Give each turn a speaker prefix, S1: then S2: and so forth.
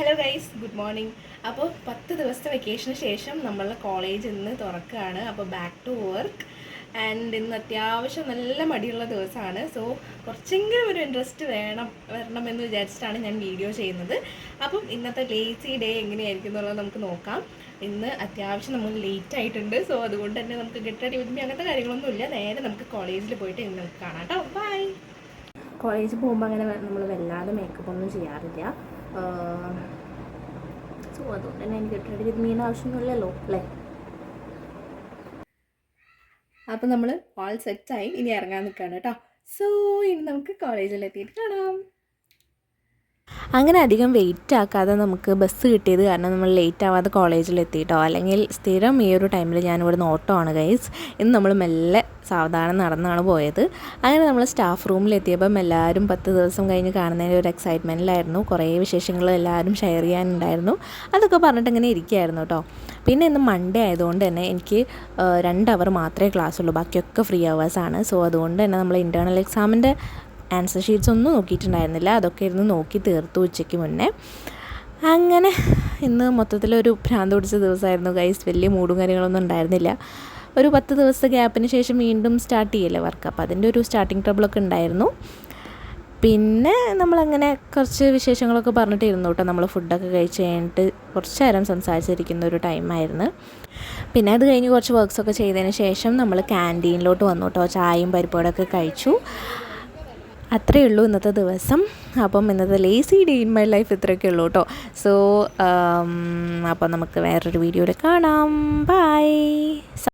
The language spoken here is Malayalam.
S1: ഹലോ ഗൈസ് ഗുഡ് മോർണിംഗ് അപ്പോൾ പത്ത് ദിവസത്തെ വെക്കേഷന് ശേഷം നമ്മളെ കോളേജ് ഇന്ന് തുറക്കുകയാണ്. അപ്പോൾ ബാക്ക് ടു വർക്ക് ആൻഡ് ഇന്ന് അത്യാവശ്യം നല്ല മടിയുള്ള ദിവസമാണ്. സോ കുറച്ചെങ്കിലും ഒരു ഇൻട്രസ്റ്റ് വേണം വരണം എന്ന് വിചാരിച്ചിട്ടാണ് ഞാൻ വീഡിയോ ചെയ്യുന്നത്. അപ്പം ഇന്നത്തെ ലേസി ഡേ എങ്ങനെയായിരിക്കും എന്നുള്ളത് നമുക്ക് നോക്കാം. ഇന്ന് അത്യാവശ്യം നമ്മൾ ലേറ്റ് ആയിട്ടുണ്ട്. സോ അതുകൊണ്ട് തന്നെ നമുക്ക് ഗെറ്റ് വിത്ത് അങ്ങനത്തെ കാര്യങ്ങളൊന്നുമില്ല. നേരെ നമുക്ക് കോളേജിൽ പോയിട്ട് ഇന്ന് നമുക്ക് കാണാം കേട്ടോ ബൈ കോളേജിൽ പോകുമ്പോൾ അങ്ങനെ നമ്മൾ വല്ലാതെ മേക്കപ്പ് ഒന്നും ചെയ്യാറില്ല. സോ അതുകൊണ്ട് തന്നെ എനിക്ക് റെഡി വിത്ത് മീൻ ആവശ്യമൊന്നുമില്ലല്ലോ അല്ലേ? അപ്പം നമ്മൾ ഓൾ സെറ്റായി ഇനി ഇറങ്ങാൻ നിൽക്കുകയാണ് കേട്ടോ. സോ ഇനി നമുക്ക് കോളേജിൽ എത്തിയിട്ട് കാണാം.
S2: അങ്ങനെ അധികം വെയിറ്റ് ആക്കാതെ നമുക്ക് ബസ് കിട്ടിയത് കാരണം നമ്മൾ ലേറ്റ് ആവാതെ കോളേജിൽ എത്തിയിട്ടോ അല്ലെങ്കിൽ സ്ഥിരം ഈ ഒരു ടൈമിൽ ഞാൻ ഇവിടുന്ന് ഓട്ടോ ആണ് ഗൈസ് ഇന്ന് നമ്മൾ മെല്ലെ സാവധാനം നടന്നാണ് പോയത്. അങ്ങനെ നമ്മൾ സ്റ്റാഫ് റൂമിൽ എത്തിയപ്പം എല്ലാവരും പത്ത് ദിവസം കഴിഞ്ഞ് കാണുന്നതിന്റെ ഒരു എക്സൈറ്റ്മെന്റിലായിരുന്നു കുറേ വിശേഷങ്ങൾ എല്ലാവരും ഷെയർ ചെയ്യാനുണ്ടായിരുന്നു. അതൊക്കെ പറഞ്ഞിട്ട് ഇങ്ങനെ ഇരിക്കുകയായിരുന്നു കേട്ടോ പിന്നെ ഇന്ന് മൺഡേ ആയതുകൊണ്ട് തന്നെ എനിക്ക് രണ്ട് അവർ മാത്രമേ ക്ലാസ് ഉള്ളൂ. ബാക്കിയൊക്കെ ഫ്രീ അവേഴ്സാണ് സോ അതുകൊണ്ട് തന്നെ നമ്മൾ ഇന്റേർണൽ എക്സാമിന്റെ ആൻസർ ഷീറ്റ്സ് ഒന്നും നോക്കിയിട്ടുണ്ടായിരുന്നില്ല. അതൊക്കെ ഇരുന്ന് നോക്കി തീർത്തു ഉച്ചയ്ക്ക് മുന്നേ. അങ്ങനെ ഇന്ന് മൊത്തത്തിലൊരു ഭ്രാന്ത് പിടിച്ച ദിവസമായിരുന്നു. ഗൈസ് വലിയ മൂടും കാര്യങ്ങളൊന്നും ഉണ്ടായിരുന്നില്ല. ഒരു പത്ത് ദിവസത്തെ ഗ്യാപ്പിന് ശേഷം വീണ്ടും സ്റ്റാർട്ട് ചെയ്യല്ലേ വർക്ക് അപ്പോൾ അതിന്റെ ഒരു സ്റ്റാർട്ടിങ് ട്രബിളൊക്കെ ഉണ്ടായിരുന്നു. പിന്നെ നമ്മളങ്ങനെ കുറച്ച് വിശേഷങ്ങളൊക്കെ പറഞ്ഞിട്ടിരുന്നു കേട്ടോ. നമ്മൾ ഫുഡൊക്കെ കഴിച്ച് കഴിഞ്ഞിട്ട് കുറച്ച് നേരം സംസാരിച്ചിരിക്കുന്ന ഒരു ടൈമായിരുന്നു പിന്നെ അത് കഴിഞ്ഞ് കുറച്ച് വർക്ക്സൊക്കെ ചെയ്തതിന് ശേഷം നമ്മൾ ക്യാന്റീനിലോട്ട് വന്നു കേട്ടോ. ചായയും പരിപ്പോടൊക്കെ കഴിച്ചു. അത്രയേ ഉള്ളൂ ഇന്നത്തെ ദിവസം. അപ്പം ഇന്നത്തെ lazy day in my life ഇത്രയൊക്കെ ഉള്ളൂ കേട്ടോ. സോ അപ്പം നമുക്ക് വേറൊരു വീഡിയോയിൽ കാണാം. ബൈ